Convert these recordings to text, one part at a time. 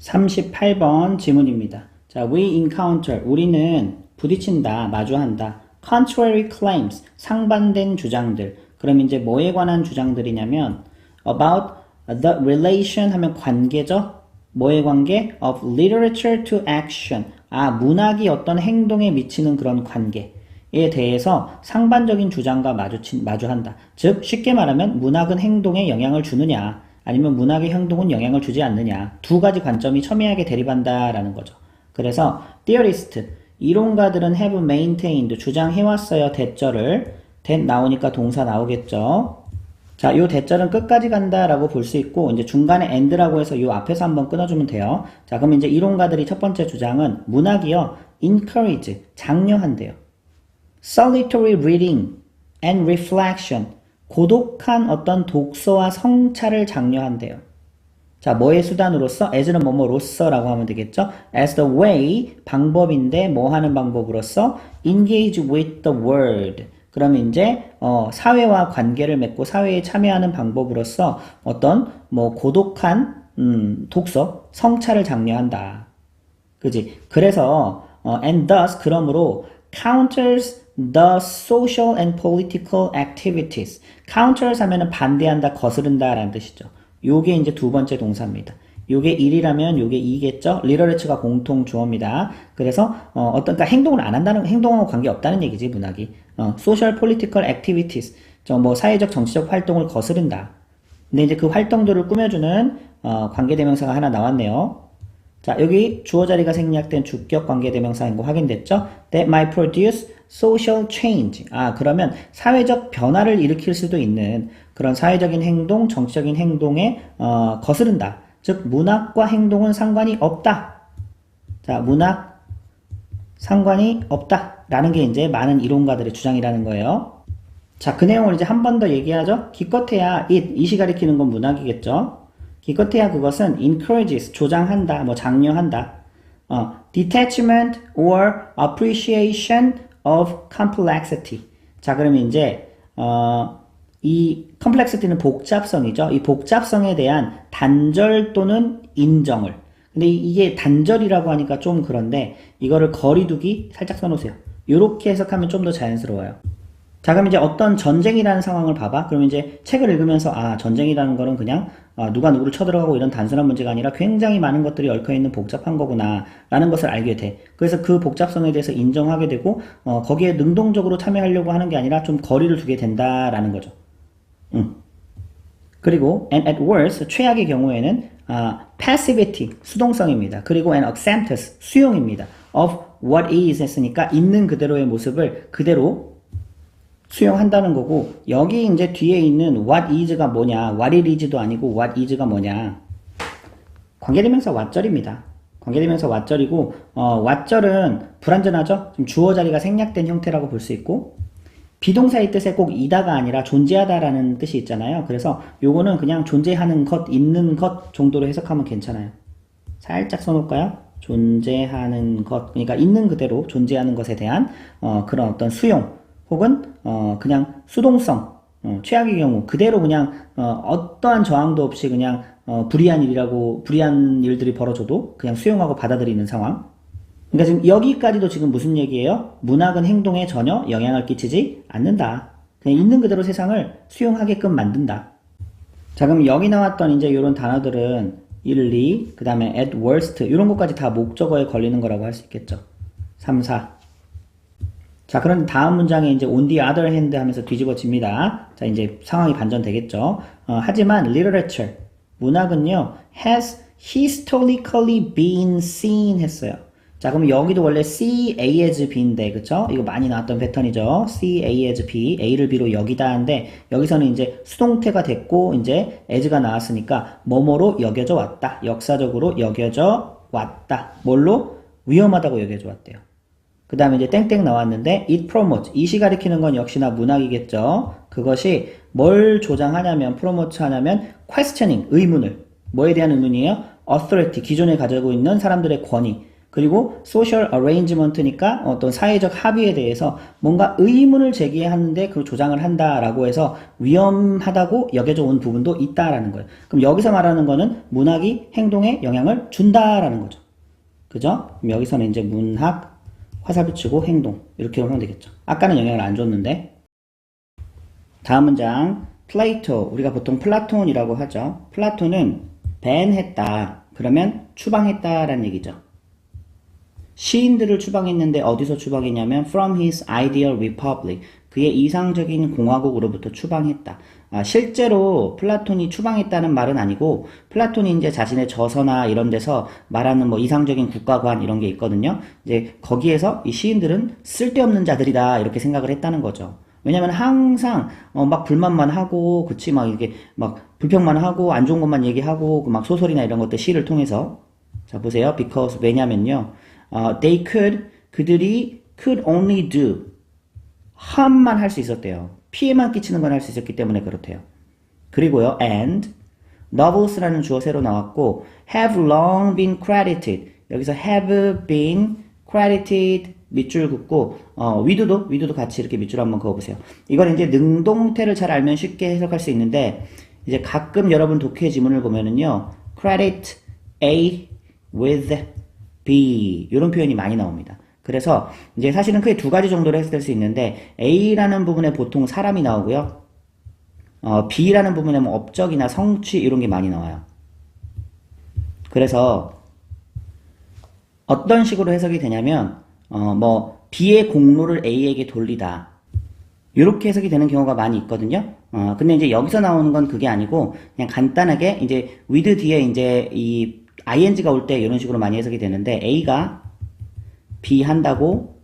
38번 지문입니다. 자, we encounter. 우리는 부딪힌다, 마주한다. contrary claims. 상반된 주장들. 그럼 이제 뭐에 관한 주장들이냐면 about the relation 하면 관계죠. 뭐의 관계? of literature to action. 아, 문학이 어떤 행동에 미치는 그런 관계 에 대해서 상반적인 주장과 마주친, 마주한다. 즉, 쉽게 말하면 문학은 행동에 영향을 주느냐, 아니면 문학의 행동은 영향을 주지 않느냐. 두 가지 관점이 첨예하게 대립한다라는 거죠. 그래서 theorist, 이론가들은 have maintained, 주장해왔어요. 대절을. that 나오니까 동사 나오겠죠. 자, 요 대절은 끝까지 간다라고 볼 수 있고, 이제 중간에 and라고 해서 요 앞에서 한번 끊어주면 돼요. 자, 그럼 이제 이론가들이 첫 번째 주장은 문학이요, encourage, 장려한대요. solitary reading and reflection, 고독한 어떤 독서와 성찰을 장려한대요. 자, 뭐의 수단으로서? as는 뭐뭐로서라고 하면 되겠죠? as the way, 방법인데 뭐 하는 방법으로서? engage with the world. 그러면 이제 어, 사회와 관계를 맺고 사회에 참여하는 방법으로서 어떤 뭐 고독한 음, 독서, 성찰을 장려한다. 그지? 그래서 어, and thus 그러므로 counters the social and political activities. counters 하면은 반대한다, 거스른다 라는 뜻이죠. 요게 이제 두 번째 동사입니다. 요게 1이라면 요게 2겠죠? 리터레처가 공통 주어입니다. 그래서 어, 어떤 그러니까 행동을 안 한다는 행동하고 관계 없다는 얘기지 문학이. 어, social political activities. 저뭐 사회적 정치적 활동을 거스른다. 근데 이제 그 활동들을 꾸며주는 어, 관계대명사가 하나 나왔네요. 자, 여기 주어 자리가 생략된 주격 관계대명사인 거 확인됐죠? That might produce social change. 아, 그러면 사회적 변화를 일으킬 수도 있는 그런 사회적인 행동, 정치적인 행동에 어, 거스른다. 즉, 문학과 행동은 상관이 없다. 자, 문학 상관이 없다. 라는 게 이제 많은 이론가들의 주장이라는 거예요. 자, 그 내용을 이제 한 번 더 얘기하죠. 기껏해야 it, 이시 가리키는 건 문학이겠죠. 기껏해야 그것은 encourages, 조장한다, 뭐 장려한다. 어, detachment or appreciation of complexity. 자, 그러면 이제 어, 이 complexity는 복잡성이죠. 이 복잡성에 대한 단절 또는 인정을. 근데 이게 단절이라고 하니까 좀 그런데 이거를 거리두기 살짝 써놓으세요. 이렇게 해석하면 좀 더 자연스러워요. 자, 그럼 이제 어떤 전쟁이라는 상황을 봐봐. 그럼 이제 책을 읽으면서, 아, 전쟁이라는 거는 그냥, 아, 누가 누구를 쳐들어가고 이런 단순한 문제가 아니라 굉장히 많은 것들이 얽혀있는 복잡한 거구나, 라는 것을 알게 돼. 그래서 그 복잡성에 대해서 인정하게 되고, 어, 거기에 능동적으로 참여하려고 하는 게 아니라 좀 거리를 두게 된다라는 거죠. 음. 그리고, and at worst, 최악의 경우에는, 아, passivity, 수동성입니다. 그리고 and acceptance, 수용입니다. of what is 했으니까 있는 그대로의 모습을 그대로 수용한다는 거고 여기 이제 뒤에 있는 what is가 뭐냐 what it is도 아니고 what is가 뭐냐. 관계대명사 what절입니다. 관계대명사 what절이고 어, what절은 불완전하죠? 주어 자리가 생략된 형태라고 볼 수 있고 비동사의 뜻에 꼭 이다가 아니라 존재하다라는 뜻이 있잖아요. 그래서 요거는 그냥 존재하는 것 있는 것 정도로 해석하면 괜찮아요. 살짝 써놓을까요? 존재하는 것 그러니까 있는 그대로 존재하는 것에 대한 어, 그런 어떤 수용 혹은 어 그냥 수동성 어 최악의 경우 그대로 그냥 어 떠한 저항도 없이 그냥 어 불이한 일이라고 불이한 일들이 벌어져도 그냥 수용하고 받아들이는 상황. 그러니까 지금 여기까지도 지금 무슨 얘기예요? 문학은 행동에 전혀 영향을 끼치지 않는다. 그냥 있는 그대로 세상을 수용하게끔 만든다. 자, 그럼 여기 나왔던 이제 이런 단어들은 1, 2, 그 다음에 at worst 이런 것까지 다 목적어에 걸리는 거라고 할 수 있겠죠. 3, 4. 자, 그런 다음 문장에 이제 on the other hand 하면서 뒤집어집니다. 자, 이제 상황이 반전되겠죠. 어, 하지만 literature, 문학은요, has historically been seen 했어요. 자, 그럼 여기도 원래 C, A as B인데, 그쵸? 이거 많이 나왔던 패턴이죠. C, A as B, A를 B로 여기다 하는데, 여기서는 이제 수동태가 됐고, 이제 as가 나왔으니까, 뭐뭐로 여겨져 왔다. 역사적으로 여겨져 왔다. 뭘로? 위험하다고 여겨져 왔대요. 그 다음에 이제 땡땡 나왔는데 it promotes 이시 가리키는 건 역시나 문학이겠죠. 그것이 뭘 조장하냐면 promote 하냐면 questioning 의문을 뭐에 대한 의문이에요? authority 기존에 가지고 있는 사람들의 권위 그리고 social arrangement니까 어떤 사회적 합의에 대해서 뭔가 의문을 제기하는데 그 조장을 한다라고 해서 위험하다고 여겨져 온 부분도 있다라는 거예요. 그럼 여기서 말하는 거는 문학이 행동에 영향을 준다라는 거죠. 그죠? 여기서는 이제 문학, 화살 붙이고 행동 이렇게 하면 되겠죠. 아까는 영향을 안 줬는데 다음 문장 플레이토 우리가 보통 플라톤이라고 하죠. 플라톤은 밴했다. 그러면 추방했다라는 얘기죠. 시인들을 추방했는데 어디서 추방했냐면 from his ideal republic 그의 이상적인 공화국으로부터 추방했다. 아, 실제로 플라톤이 추방했다는 말은 아니고 플라톤이 이제 자신의 저서나 이런 데서 말하는 뭐 이상적인 국가관 이런 게 있거든요. 이제 거기에서 이 시인들은 쓸데없는 자들이다 이렇게 생각을 했다는 거죠. 왜냐면 항상 어, 막 불만만 하고 그치 막 이게 막 불평만 하고 안 좋은 것만 얘기하고 그 막 소설이나 이런 것들 시를 통해서 자 보세요. because 왜냐면요. 어, they could 그들이 could only do harm만 할 수 있었대요. 피해만 끼치는 건 할 수 있었기 때문에 그렇대요. 그리고요, and novels라는 주어 새로 나왔고 have long been credited 여기서 have been credited 밑줄 긋고 어, 위도도 위도도 같이 이렇게 밑줄 한번 그어보세요. 이건 이제 능동태를 잘 알면 쉽게 해석할 수 있는데 이제 가끔 여러분 독해 지문을 보면은요 credit A with B 이런 표현이 많이 나옵니다. 그래서 이제 사실은 크게 두 가지 정도로 해석될 수 있는데 A라는 부분에 보통 사람이 나오고요. 어, B라는 부분에 뭐 업적이나 성취 이런 게 많이 나와요. 그래서 어떤 식으로 해석이 되냐면 어, 뭐 B의 공로를 A에게 돌리다. 이렇게 해석이 되는 경우가 많이 있거든요. 어, 근데 이제 여기서 나오는 건 그게 아니고 그냥 간단하게 이제 with 뒤에 이제 이 ing가 올 때 이런 식으로 많이 해석이 되는데 A가 B 한다고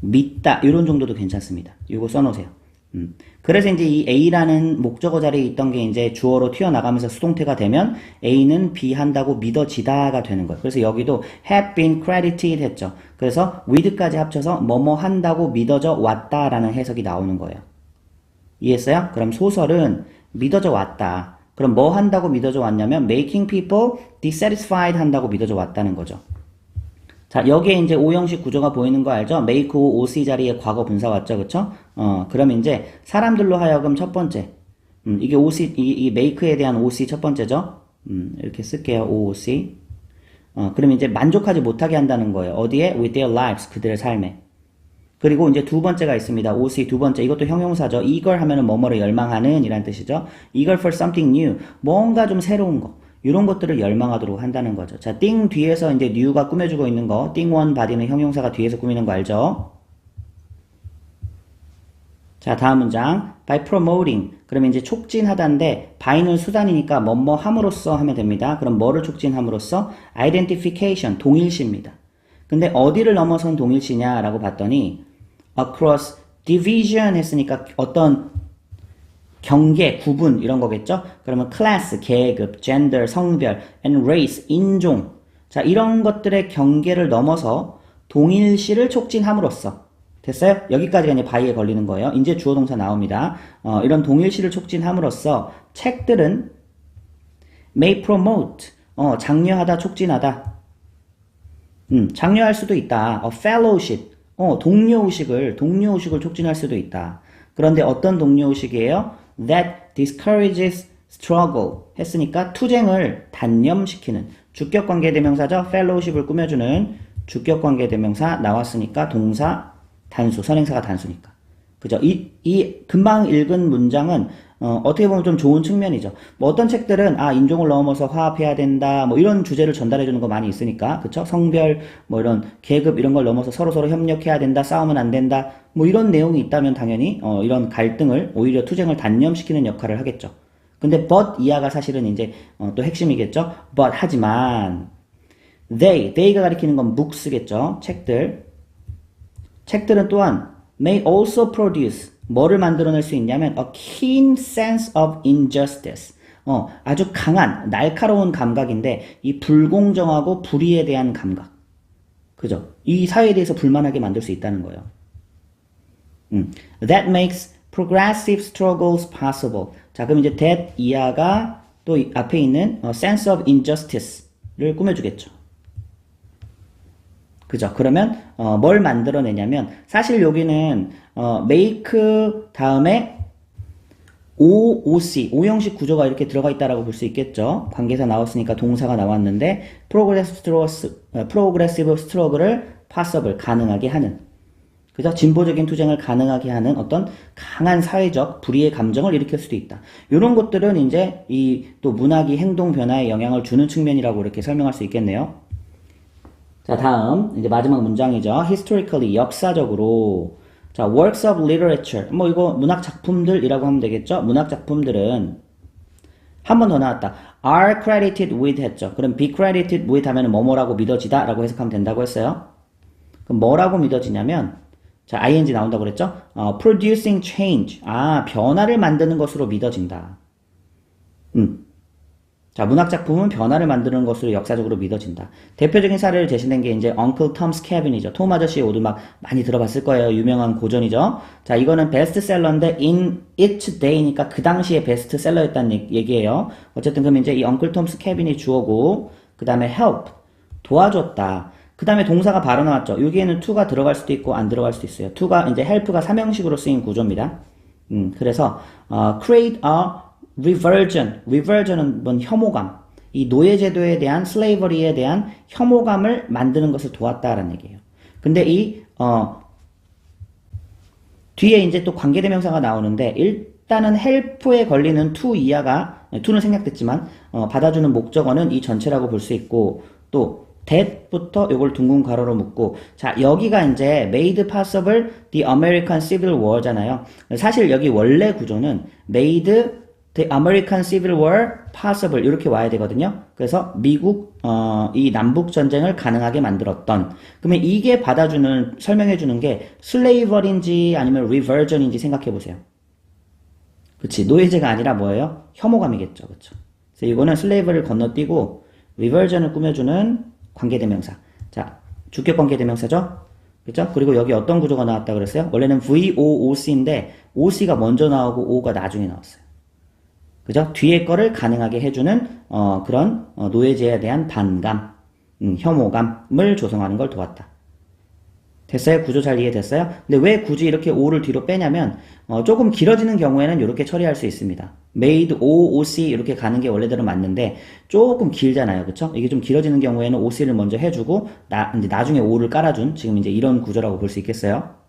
믿다 이런 정도도 괜찮습니다. 이거 써놓으세요. 음. 그래서 이제 이 A라는 목적어 자리에 있던 게 이제 주어로 튀어나가면서 수동태가 되면 A는 B 한다고 믿어지다가 되는 거예요. 그래서 여기도 have been credited 했죠. 그래서 with까지 합쳐서 뭐뭐 한다고 믿어져 왔다라는 해석이 나오는 거예요. 이해했어요? 그럼 소설은 믿어져 왔다. 그럼 뭐 한다고 믿어져 왔냐면 making people dissatisfied 한다고 믿어져 왔다는 거죠. 자, 여기에 이제 오형식 구조가 보이는 거 알죠? make OC 자리에 과거 분사 왔죠, 그쵸? 어, 그러면 이제 사람들로 하여금 첫 번째, 음, 이게 OC, 이, 이 make에 대한 OC 첫 번째죠? 음, 이렇게 쓸게요, OC. 어, 그러면 이제 만족하지 못하게 한다는 거예요. 어디에? with their lives, 그들의 삶에. 그리고 이제 두 번째가 있습니다. OC 두 번째. 이것도 형용사죠. 이걸 하면은 뭐뭐를 열망하는 이란 뜻이죠. 이걸 for something new. 뭔가 좀 새로운 거. 이런 것들을 열망하도록 한다는 거죠. 자, 띵 뒤에서 이제 new가 꾸며주고 있는 거, 띵원 바디는 형용사가 뒤에서 꾸미는 거 알죠? 자, 다음 문장. by promoting. 그러면 이제 촉진하다인데, by는 수단이니까 뭐뭐 함으로써 하면 됩니다. 그럼 뭐를 촉진함으로써? identification, 동일시입니다. 근데 어디를 넘어선 동일시냐라고 봤더니, across division 했으니까 어떤 경계, 구분 이런 거겠죠? 그러면 class, 계급, gender, 성별, and race, 인종. 자, 이런 것들의 경계를 넘어서 동일시를 촉진함으로써 됐어요? 여기까지가 이제 바이에 걸리는 거예요. 이제 주어 동사 나옵니다. 어, 이런 동일시를 촉진함으로써 책들은 may promote 어, 장려하다, 촉진하다. 음, 장려할 수도 있다. a fellowship 어, 동료의식을 동료의식을 촉진할 수도 있다. 그런데 어떤 동료의식이에요? That discourages struggle 했으니까 투쟁을 단념시키는 주격 관계 대명사죠. fellowship을 꾸며주는 주격 관계 대명사 나왔으니까 동사 단수 선행사가 단수니까 그죠? 이, 이 금방 읽은 문장은 어, 어떻게 보면 좀 좋은 측면이죠. 뭐 어떤 책들은 아 인종을 넘어서 화합해야 된다 뭐 이런 주제를 전달해 주는 거 많이 있으니까 그쵸? 성별 뭐 이런 계급 이런 걸 넘어서 서로 서로 협력해야 된다 싸우면 안 된다 뭐 이런 내용이 있다면 당연히 어, 이런 갈등을 오히려 투쟁을 단념시키는 역할을 하겠죠. 근데 but 이하가 사실은 이제 어, 또 핵심이겠죠. but 하지만 they they가 가리키는 건 books겠죠. 책들 책들은 또한 may also produce 뭐를 만들어낼 수 있냐면 a keen sense of injustice. 어, 아주 강한 날카로운 감각인데 이 불공정하고 불의에 대한 감각. 그죠? 이 사회에 대해서 불만하게 만들 수 있다는 거예요. 음. That makes progressive struggles possible. 자, 그럼 이제 that 이하가 또 앞에 있는 어, sense of injustice를 꾸며주겠죠. 그죠? 그러면 어, 뭘 만들어내냐면 사실 여기는 어, make 다음에 OOC, 오형식 구조가 이렇게 들어가 있다라고 볼 수 있겠죠. 관계사 나왔으니까 동사가 나왔는데 progressive stroke, progressive stroke를 possible, 가능하게 하는 그죠? 진보적인 투쟁을 가능하게 하는 어떤 강한 사회적 불의의 감정을 일으킬 수도 있다. 이런 것들은 이제 이 또 문학이 행동 변화에 영향을 주는 측면이라고 이렇게 설명할 수 있겠네요. 자, 다음 이제 마지막 문장이죠. historically 역사적으로 자, works of literature. 뭐 이거 문학 작품들이라고 하면 되겠죠? 문학 작품들은 한 번 더 나왔다. are credited with 했죠. 그럼 be credited with 하면 뭐뭐라고 믿어지다라고 해석하면 된다고 했어요. 그럼 뭐라고 믿어지냐면 자, ing 나온다고 그랬죠? 어, producing change. 아, 변화를 만드는 것으로 믿어진다. 음. 자, 문학 작품은 변화를 만드는 것으로 역사적으로 믿어진다. 대표적인 사례를 제시된 게 이제 Uncle Tom's Cabin이죠. 톰 아저씨의 오두막 많이 들어봤을 거예요. 유명한 고전이죠. 자, 이거는 베스트셀러인데 in its day니까 그 당시에 베스트셀러였다는 얘기예요. 어쨌든 그럼 이제 이 Uncle Tom's Cabin이 주어고 그 다음에 help 도와줬다. 그 다음에 동사가 바로 나왔죠. 여기에는 to가 들어갈 수도 있고 안 들어갈 수도 있어요. to가 이제 help가 삼형식으로 쓰인 구조입니다. 음, 그래서 어, create a reversion, reversion은 뭔 혐오감, 이 노예 제도에 대한 slavery에 대한 혐오감을 만드는 것을 도왔다라는 얘기예요. 근데 이 어, 뒤에 이제 또 관계대명사가 나오는데 일단은 help에 걸리는 to 이하가 to는 생략됐지만 어, 받아주는 목적어는 이 전체라고 볼 수 있고 또 that부터 요걸 둥근 가로로 묶고 자 여기가 이제 made possible the American Civil War잖아요. 사실 여기 원래 구조는 made The American Civil War possible 이렇게 와야 되거든요. 그래서 미국 어, 이 남북 전쟁을 가능하게 만들었던. 그러면 이게 받아주는 설명해 주는 게 slavery인지 아니면 reversion인지 생각해 보세요. 그렇지 노예제가 아니라 뭐예요? 혐오감이겠죠, 그렇죠? 그래서 이거는 slavery를 건너뛰고 reversion을 꾸며주는 관계대명사. 자, 주격 관계대명사죠. 그죠? 그리고 여기 어떤 구조가 나왔다 그랬어요? 원래는 VOOC인데 OC가 먼저 나오고 O가 나중에 나왔어요. 그죠? 뒤에 거를 가능하게 해주는 어, 그런 어, 노예제에 대한 반감, 음, 혐오감을 조성하는 걸 도왔다. 됐어요? 구조 잘 이해됐어요? 근데 왜 굳이 이렇게 O를 뒤로 빼냐면 어, 조금 길어지는 경우에는 이렇게 처리할 수 있습니다. made O, OC 이렇게 가는 게 원래대로 맞는데 조금 길잖아요. 그쵸? 이게 좀 길어지는 경우에는 OC를 먼저 해주고 나, 이제 나중에 O를 깔아준 지금 이제 이런 구조라고 볼 수 있겠어요?